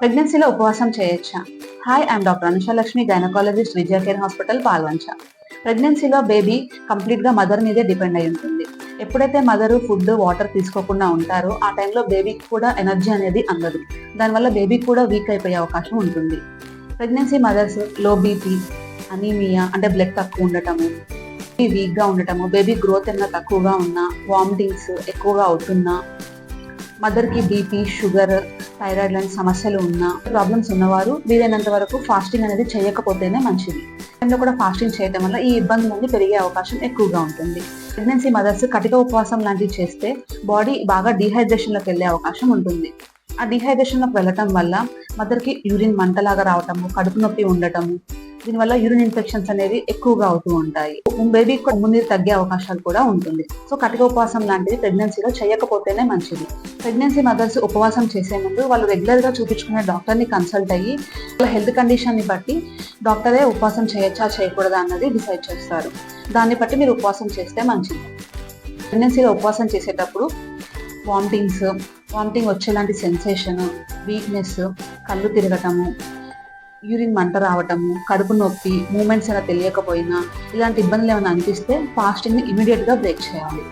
ప్రెగ్నెన్సీలో ఉపవాసం చేయొచ్చా? Hi I'm doctor Anushalakshmi gynaecologist Vijaya care hospital Palvancha. ప్రెగ్నెన్సీలో బేబీ కంప్లీట్గా మదర్ మీదే డిపెండ్ అయి ఉంటుంది. ఎప్పుడైతే మదర్ ఫుడ్ వాటర్ తీసుకోకుండా ఉంటారో ఆ టైంలో బేబీకి కూడా ఎనర్జీ అనేది అందదు. దానివల్ల బేబీ కూడా వీక్ అయిపోయే అవకాశం ఉంటుంది. ప్రెగ్నెన్సీ మదర్స్లో బీపీ అనీమియా అంటే బ్లడ్ తక్కువ ఉండటము బేబీ వీక్గా ఉండటము బేబీ గ్రోత్ ఏమైనా తక్కువగా ఉన్నా వామిటింగ్స్ ఎక్కువగా అవుతున్నా మదర్కి బీపీ షుగర్ థైరాయిడ్ లాంటి సమస్యలు ఉన్నా ప్రాబ్లమ్స్ ఉన్నవారు వీలైనంత వరకు ఫాస్టింగ్ అనేది చేయకపోతేనే మంచిది. టైంలో కూడా ఫాస్టింగ్ చేయడం వల్ల ఈ ఇబ్బందులన్నీ పెరిగే అవకాశం ఎక్కువగా ఉంటుంది. ప్రెగ్నెన్సీ మదర్స్ కటిక ఉపవాసం లాంటివి చేస్తే బాడీ బాగా డీహైడ్రేషన్లోకి వెళ్ళే అవకాశం ఉంటుంది. ఆ డీహైడ్రేషన్లోకి వెళ్ళటం వల్ల మదర్కి యూరిన్ మంటలాగా రావటము కడుపు నొప్పి ఉండటము దీనివల్ల యూరిన్ ఇన్ఫెక్షన్స్ అనేవి ఎక్కువగా అవుతూ ఉంటాయి. బేబీ ముందు తగ్గే అవకాశాలు కూడా ఉంటుంది. సో కటిక ఉపవాసం లాంటిది ప్రెగ్నెన్సీలో చేయకపోతేనే మంచిది. ప్రెగ్నెన్సీ మదర్స్ ఉపవాసం చేసే ముందు వాళ్ళు రెగ్యులర్గా చూపించుకునే డాక్టర్ని కన్సల్ట్ అయ్యి వాళ్ళ హెల్త్ కండిషన్ని బట్టి డాక్టరే ఉపవాసం చేయొచ్చా చేయకూడదా అన్నది డిసైడ్ చేస్తారు. దాన్ని బట్టి మీరు ఉపవాసం చేస్తే మంచిది. ప్రెగ్నెన్సీలో ఉపవాసం చేసేటప్పుడు వామిటింగ్స్ వామిటింగ్ వచ్చేలాంటి సెన్సేషన్ వీక్నెస్ కళ్ళు తిరగటము యూరిన్ మంట రావటము కడుపు నొప్పి మూమెంట్స్ అలా తెలియకపోయినా ఇలాంటి ఇబ్బందులు ఏమైనా అనిపిస్తే ఫాస్టింగ్ ఇమీడియట్గా బ్రేక్ చేయాలి.